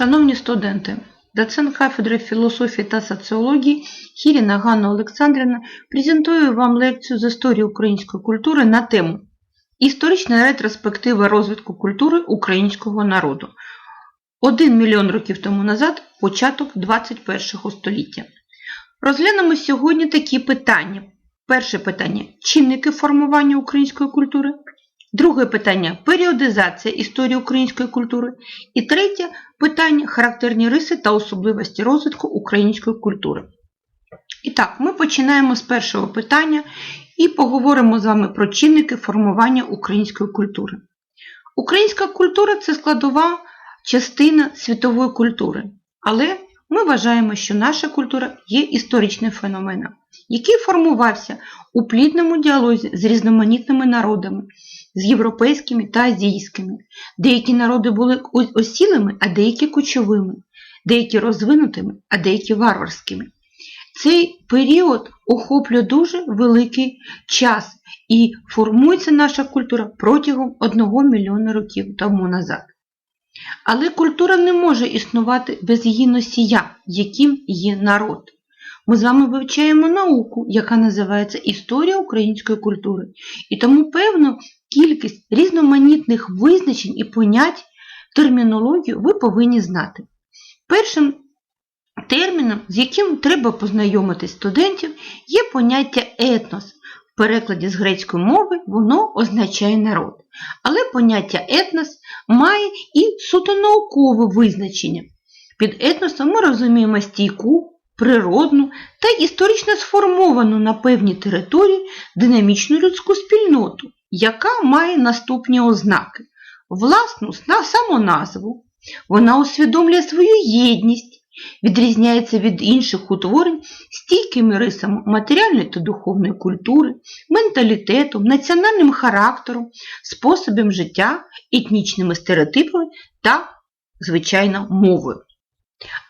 Шановні студенти, доцент кафедри філософії та соціології Хіріна Ганна Олександрівна презентує вам лекцію з історії української культури на тему Історична ретроспектива розвитку культури українського народу. Один мільйон років тому назад, початок 21 століття. Розглянемо сьогодні такі питання. Перше питання чинники формування української культури. Друге питання періодизація історії української культури. І третє питання характерні риси та особливості розвитку української культури. І так, ми починаємо з першого питання і поговоримо з вами про чинники формування української культури. Українська культура це складова частина світової культури, але ми вважаємо, що наша культура є історичним феноменом, який формувався у плідному діалозі з різноманітними народами, з європейськими та азійськими. Деякі народи були осілими, а деякі кочовими, деякі розвинутими, а деякі варварськими. Цей період охоплює дуже великий час і формується наша культура протягом одного мільйона років тому назад. Але культура не може існувати без її носія, яким є народ. Ми з вами вивчаємо науку, яка називається Історія української культури, і тому певну кількість різноманітних визначень і понять термінологію ви повинні знати. Першим терміном, з яким треба познайомити студентів, є поняття етнос. В перекладі з грецької мови воно означає народ. Але поняття етнос має і суто наукове визначення. Під етносом ми розуміємо стійку, природну та історично сформовану на певній території динамічну людську спільноту, яка має наступні ознаки: власну самоназву, вона усвідомлює свою єдність, відрізняється від інших утворень стійкими рисами матеріальної та духовної культури, менталітетом, національним характером, способом життя, етнічними стереотипами та, звичайно, мовою.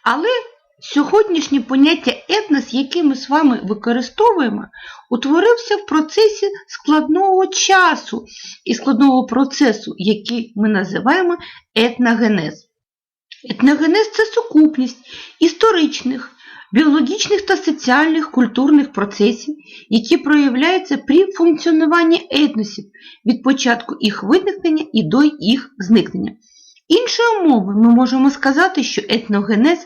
Але сьогоднішнє поняття етнос, яке ми з вами використовуємо, утворився в процесі складного часу і складного процесу, який ми називаємо етногенез. Етногенез це сукупність історичних, біологічних та соціальних культурних процесів, які проявляються при функціонуванні етносів від початку їх виникнення і до їх зникнення. Іншою мовою ми можемо сказати, що етногенез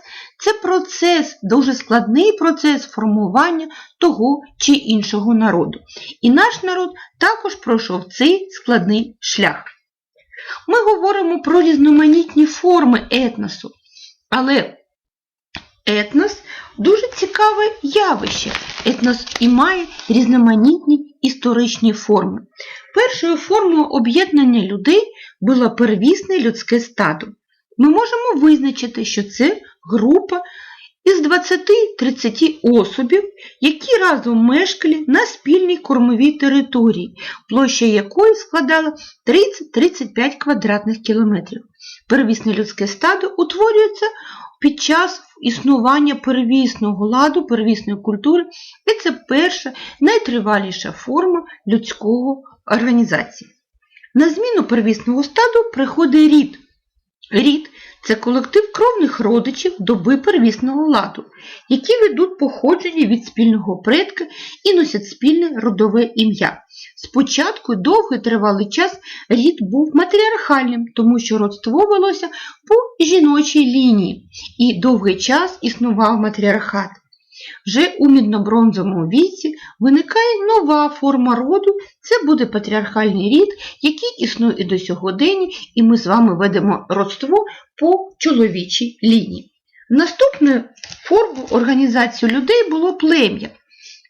це процес, дуже складний процес формування того чи іншого народу. І наш народ також пройшов цей складний шлях. Ми говоримо про різноманітні форми етносу, але етнос дуже цікаве явище. Етнос і має різноманітні історичні форми. Першою формою об'єднання людей було первісне людське стадо. Ми можемо визначити, що це група із 20-30 особів, які разом мешкали на спільній кормовій території, площа якої складала 30-35 квадратних кілометрів. Первісне людське стадо утворюється під час існування первісного ладу, первісної культури, і це перша найтриваліша форма людського організації. На зміну первісного стаду приходить рід. Рід це колектив кровних родичів доби первісного ладу, які ведуть походження від спільного предка і носять спільне родове ім'я. Спочатку довгий тривалий час рід був матріархальним, тому що родство велося по жіночій лінії, і довгий час існував матріархат. Вже у міднобронзовому віці виникає нова форма роду, це буде патріархальний рід, який існує і до сьогодення, і ми з вами ведемо родство по чоловічій лінії. Наступною формою організації людей було плем'я.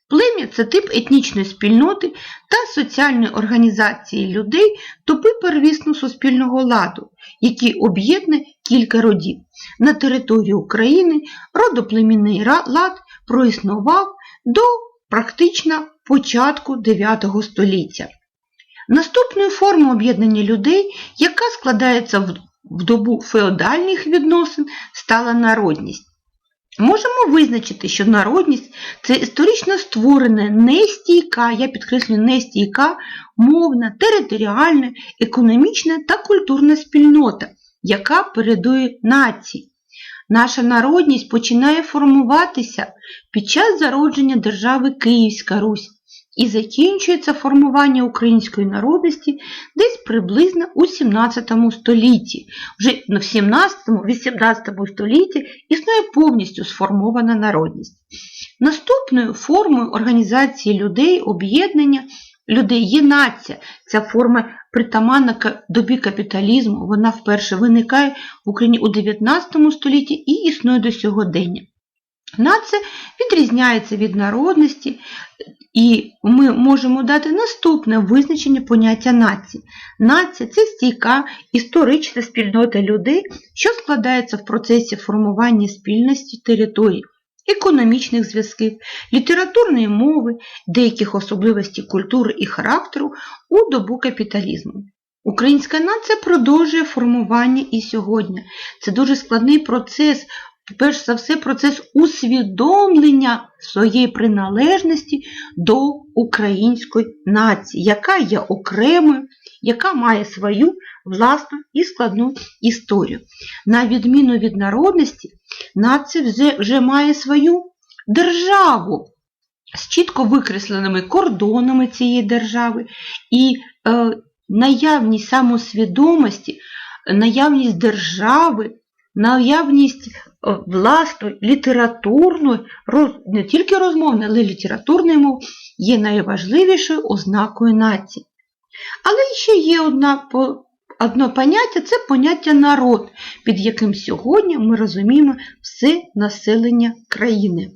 Плем'я це тип етнічної спільноти та соціальної організації людей доби первісного суспільного ладу, який об'єднує кілька родів. На території України родоплемінний лад проіснував до практично початку 9 століття. Наступною формою об'єднання людей, яка складається в добу феодальних відносин, стала народність. Можемо визначити, що народність це історично створена нестійка, я підкреслюю, нестійка, мовна, територіальна, економічна та культурна спільнота, яка передує нації. Наша народність починає формуватися під час зародження держави Київська Русь і закінчується формування української народності десь приблизно у 17 столітті. Вже в 17-18 столітті існує повністю сформована народність. Наступною формою організації людей, об'єднання людей є нація. Ця форма притаманна добі капіталізму, вона вперше виникає в Україні у 19 столітті і існує до сьогодення. Нація відрізняється від народності, і ми можемо дати наступне визначення поняття нації. Нація це стійка історична спільнота людей, що складається в процесі формування спільності територій, економічних зв'язків, літературної мови, деяких особливостей культури і характеру у добу капіталізму. Українська нація продовжує формування і сьогодні. Це дуже складний процес, перш за все, процес усвідомлення своєї приналежності до української нації, яка є окремою, яка має свою власну і складну історію. На відміну від народності, нація вже, має свою державу з чітко викресленими кордонами цієї держави і е, наявність самосвідомості, наявність держави, наявність е, власної літературної, роз- не тільки розмовної, але й літературної мови є найважливішою ознакою нації. Але ще є одна, одне поняття це поняття народ, під яким сьогодні ми розуміємо все населення країни.